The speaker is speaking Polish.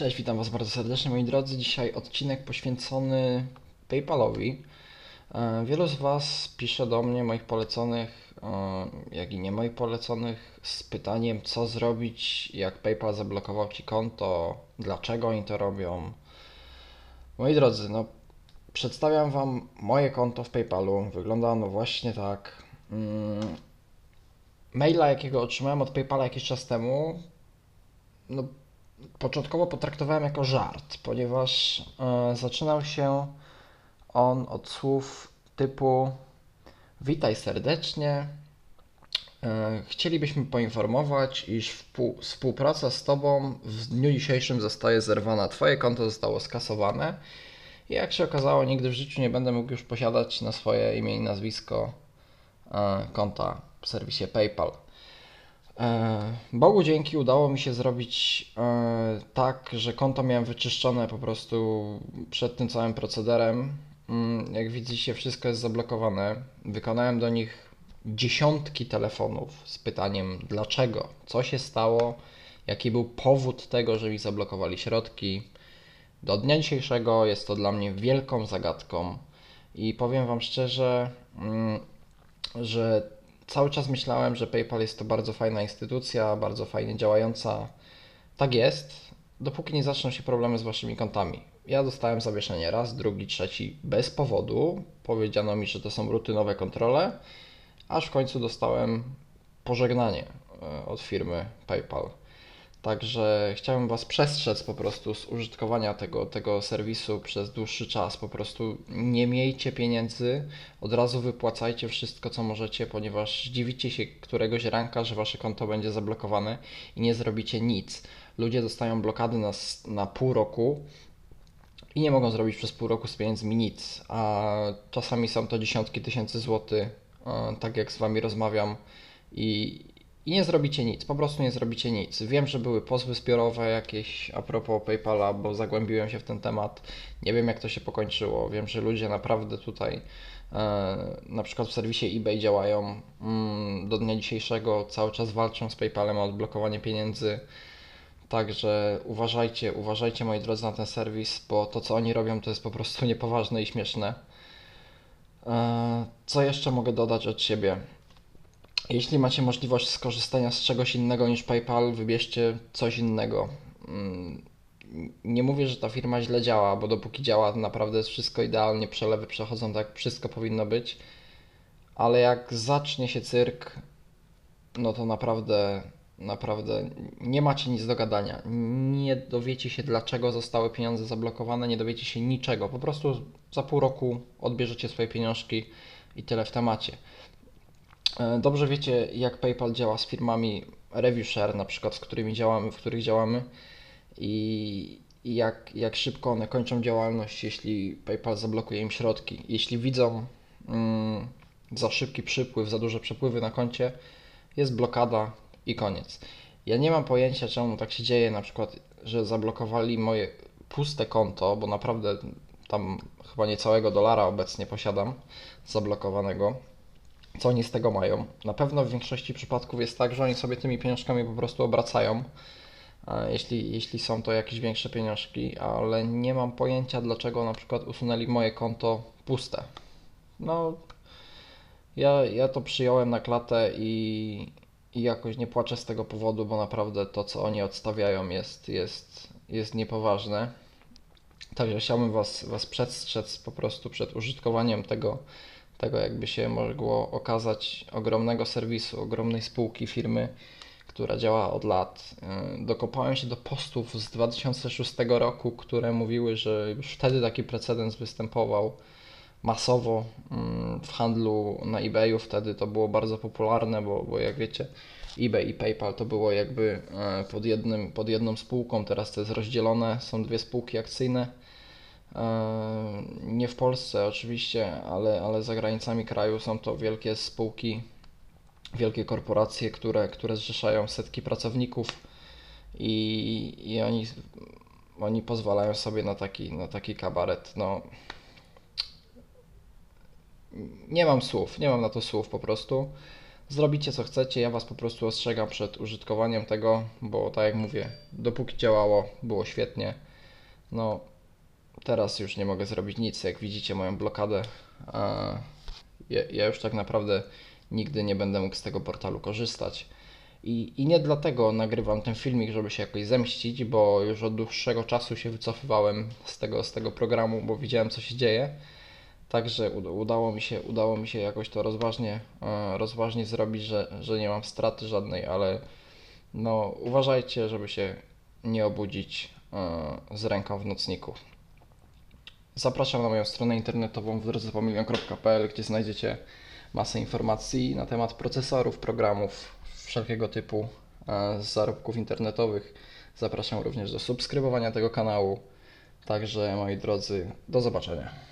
Cześć, witam Was bardzo serdecznie moi drodzy. Dzisiaj odcinek poświęcony PayPalowi. E, Wielu z Was pisze do mnie, moich poleconych, e, jak i nie moich poleconych, z pytaniem, co zrobić, jak PayPal zablokował Ci konto, dlaczego oni to robią. Moi drodzy, no przedstawiam Wam moje konto w PayPalu. Wygląda ono właśnie tak. Mm, Maila, jakiego otrzymałem od PayPala jakiś czas temu, no początkowo potraktowałem jako żart, ponieważ e, zaczynał się on od słów typu Witaj serdecznie. E, chcielibyśmy poinformować, iż współpraca z Tobą w dniu dzisiejszym zostaje zerwana. Twoje konto zostało skasowane. I jak się okazało, nigdy w życiu nie będę mógł już posiadać na swoje imię i nazwisko e, konta w serwisie PayPal. E, Bogu dzięki udało mi się zrobić e, tak, że konto miałem wyczyszczone po prostu przed tym całym procederem. Mm, Jak widzicie, wszystko jest zablokowane. Wykonałem do nich dziesiątki telefonów z pytaniem dlaczego, co się stało, jaki był powód tego, że mi zablokowali środki. Do dnia dzisiejszego jest to dla mnie wielką zagadką i powiem Wam szczerze, mm, że cały czas myślałem, że PayPal jest to bardzo fajna instytucja, bardzo fajnie działająca. Tak jest, dopóki nie zaczną się problemy z waszymi kontami. Ja dostałem zawieszenie raz, drugi, trzeci bez powodu. Powiedziano mi, że to są rutynowe kontrole, aż w końcu dostałem pożegnanie e, od firmy PayPal. Także chciałem Was przestrzec po prostu z użytkowania tego, tego serwisu przez dłuższy czas. Po prostu nie miejcie pieniędzy, od razu wypłacajcie wszystko, co możecie, ponieważ dziwicie się któregoś ranka, że Wasze konto będzie zablokowane i nie zrobicie nic. Ludzie dostają blokady na, na pół roku i nie mogą zrobić przez pół roku z pieniędzmi nic, a czasami są to dziesiątki tysięcy złotych, e, tak jak z Wami rozmawiam i, i nie zrobicie nic, po prostu nie zrobicie nic. Wiem, że były pozwy zbiorowe jakieś a propos PayPala, bo zagłębiłem się w ten temat, nie wiem jak to się pokończyło, wiem, że ludzie naprawdę tutaj e, na przykład w serwisie eBay działają mm, do dnia dzisiejszego, cały czas walczą z PayPalem o odblokowanie pieniędzy. Także uważajcie, uważajcie moi drodzy na ten serwis, bo to co oni robią to jest po prostu niepoważne i śmieszne. E, Co jeszcze mogę dodać od siebie? Jeśli macie możliwość skorzystania z czegoś innego niż PayPal, wybierzcie coś innego. Mm, Nie mówię, że ta firma źle działa, bo dopóki działa, to naprawdę jest wszystko idealnie, przelewy przechodzą tak, wszystko powinno być. Ale jak zacznie się cyrk, no to naprawdę, naprawdę nie macie nic do gadania. Nie dowiecie się, dlaczego zostały pieniądze zablokowane, nie dowiecie się niczego. Po prostu za pół roku odbierzecie swoje pieniążki i tyle w temacie. E, Dobrze wiecie, jak PayPal działa z firmami ReviewShare, na przykład, z którymi działamy, w których działamy i, jak, jak szybko one kończą działalność, jeśli PayPal zablokuje im środki. Jeśli widzą mm, za szybki przypływ, za duże przepływy na koncie, jest blokada i koniec. Ja nie mam pojęcia, czemu tak się dzieje, na przykład, że zablokowali moje puste konto, bo naprawdę tam chyba niecałego dolara obecnie posiadam zablokowanego. Co oni z tego mają? Na pewno w większości przypadków jest tak, że oni sobie tymi pieniążkami po prostu obracają, jeśli, jeśli są to jakieś większe pieniążki, ale nie mam pojęcia, dlaczego na przykład usunęli moje konto puste. No, ja, ja to przyjąłem na klatę i, i jakoś nie płaczę z tego powodu, bo naprawdę to, co oni odstawiają, jest, jest, jest niepoważne. Także chciałbym was, was przestrzec po prostu przed użytkowaniem tego, tego jakby się mogło okazać ogromnego serwisu, ogromnej spółki, firmy, która działa od lat. Yy, Dokopałem się do postów z 2006 roku, które mówiły, że już wtedy taki precedens występował masowo mm, w handlu na eBayu. Wtedy to było bardzo popularne, bo, bo jak wiecie, eBay i PayPal to było jakby e, pod, jednym, pod jedną spółką. Teraz to jest rozdzielone, są dwie spółki akcyjne. Nie w Polsce oczywiście, ale, ale za granicami kraju są to wielkie spółki, wielkie korporacje, które, które zrzeszają setki pracowników i, i oni, oni pozwalają sobie na taki, na taki kabaret. No, nie mam słów, nie mam na to słów po prostu. Zrobicie co chcecie, ja Was po prostu ostrzegam przed użytkowaniem tego, bo tak jak mówię, dopóki działało, było świetnie. No, teraz już nie mogę zrobić nic. Jak widzicie moją blokadę, ja, ja już tak naprawdę nigdy nie będę mógł z tego portalu korzystać. I, I nie dlatego nagrywam ten filmik, żeby się jakoś zemścić, bo już od dłuższego czasu się wycofywałem z tego, z tego programu, bo widziałem co się dzieje. Także ud- udało mi się, udało mi się jakoś to rozważnie, e, rozważnie zrobić, że, że nie mam straty żadnej, ale no uważajcie, żeby się nie obudzić e, z ręką w nocniku. Zapraszam na moją stronę internetową w drodze.pomilion.pl, gdzie znajdziecie masę informacji na temat procesorów, programów wszelkiego typu e, zarobków internetowych. Zapraszam również do subskrybowania tego kanału. Także moi drodzy, do zobaczenia.